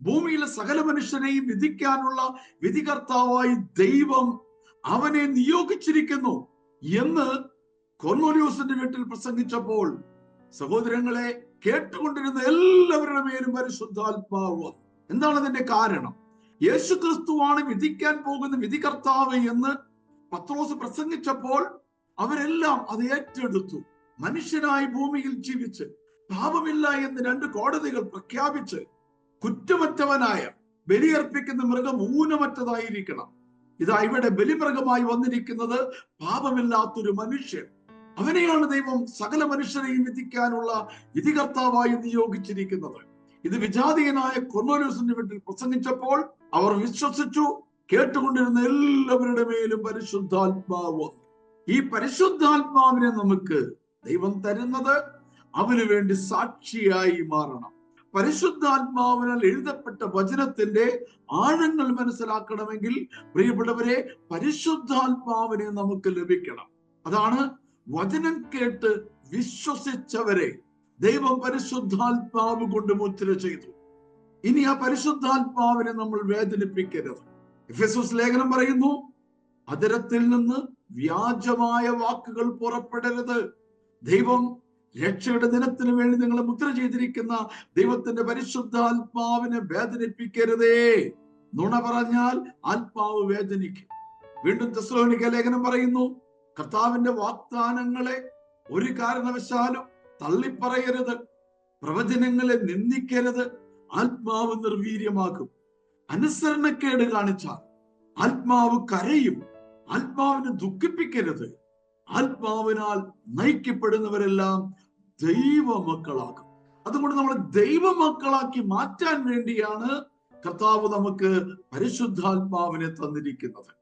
ഭൂമിയിലെ സകല മനുഷ്യരെയും വിധിക്കാനുള്ള വിധികർത്താവായി ദൈവം അവനെ നിയോഗിച്ചിരിക്കുന്നു എന്ന് കൊർണോലിയോസിന്റെ വീട്ടിൽ പ്രസംഗിച്ചപ്പോൾ സഹോദരങ്ങളെ കേട്ടുകൊണ്ടിരുന്ന എല്ലാവരുടെ മേലും പരിശുദ്ധാത്മാവ്. എന്താണ് അതിന്റെ കാരണം യേശു ക്രിസ്തുവാണ് വിധിക്കാൻ പോകുന്ന വിധികർത്താവ് എന്ന് പത്രോസ് പ്രസംഗിച്ചപ്പോൾ അവരെല്ലാം അത് ഏറ്റെടുത്തു മനുഷ്യനായി ഭൂമിയിൽ ജീവിച്ച് പാപമില്ല എന്ന് രണ്ട് കോടതികൾ പ്രഖ്യാപിച്ച് കുറ്റമറ്റവനായ ബലിയർപ്പിക്കുന്ന മൃഗം ഊനമറ്റതായിരിക്കണം. ഇതാ ഇവിടെ ബലിമൃഗമായി വന്നിരിക്കുന്നത് പാപമില്ലാത്തൊരു മനുഷ്യൻ. അവനെയാണ് ദൈവം സകല മനുഷ്യരെയും വിധിക്കാനുള്ള വിധികർത്താവായി നിയോഗിച്ചിരിക്കുന്നത്. ഇത് വിജാതീയനായ കൊർണോലൂസിന്റെ വേണ്ടി പ്രസംഗിച്ചപ്പോൾ അവർ വിശ്വസിച്ചു കേട്ടുകൊണ്ടിരുന്ന എല്ലാവരുടെ മേലും പരിശുദ്ധാത്മാവ്. ഈ പരിശുദ്ധാത്മാവിനെ നമുക്ക് ദൈവം തരുന്നത് അവന് വേണ്ടി സാക്ഷിയായി മാറണം. പരിശുദ്ധാത്മാവിനാൽ എഴുതപ്പെട്ട വചനത്തിന്റെ ആഴങ്ങൾ മനസ്സിലാക്കണമെങ്കിൽ പ്രിയപ്പെട്ടവരെ പരിശുദ്ധാത്മാവിനെ നമുക്ക് ലഭിക്കണം. അതാണ് വചനം കേട്ട് വിശ്വസിച്ചവരെ ദൈവം പരിശുദ്ധാത്മാവ് കൊണ്ട് മുദ്ര ചെയ്തു. ഇനി ആ പരിശുദ്ധാത്മാവിനെ നമ്മൾ വേദനിപ്പിക്കരുത്. എഫെസോസ് ലേഖനം പറയുന്നു അതിരത്തിൽ നിന്ന് വ്യാജമായ വാക്കുകൾ പുറപ്പെടരുത്. ദൈവം രക്ഷയുടെ ദിനത്തിന് വേണ്ടി നിങ്ങളെ മുദ്ര ചെയ്തിരിക്കുന്ന ദൈവത്തിന്റെ പരിശുദ്ധ ആത്മാവിനെ വേദനിപ്പിക്കരുതേ. നുണ പറഞ്ഞാൽ ആത്മാവ് വേദനിക്കും. വീണ്ടും തെസ്ലോനിക്ക ലേഖനം പറയുന്നു കർത്താവിന്റെ വാഗ്ദാനങ്ങളെ ഒരു കാരണവശാലും തള്ളിപ്പറയരുത്. പ്രവചനങ്ങളെ നിന്ദിക്കരുത്. ആത്മാവ് നിർവീര്യമാക്കും അനുസരണക്കേട് കാണിച്ചാൽ ആത്മാവ് കരയും. ആത്മാവിനെ ദുഃഖിപ്പിക്കരുത്. ആത്മാവിനാൽ നയിക്കപ്പെടുന്നവരെല്ലാം ദൈവമക്കളാകും അതുകൊണ്ട് നമ്മൾ ദൈവമക്കളാക്കി മാറ്റാൻ വേണ്ടിയാണ് കർത്താവ് നമുക്ക് പരിശുദ്ധാത്മാവിനെ തന്നിരിക്കുന്നത്.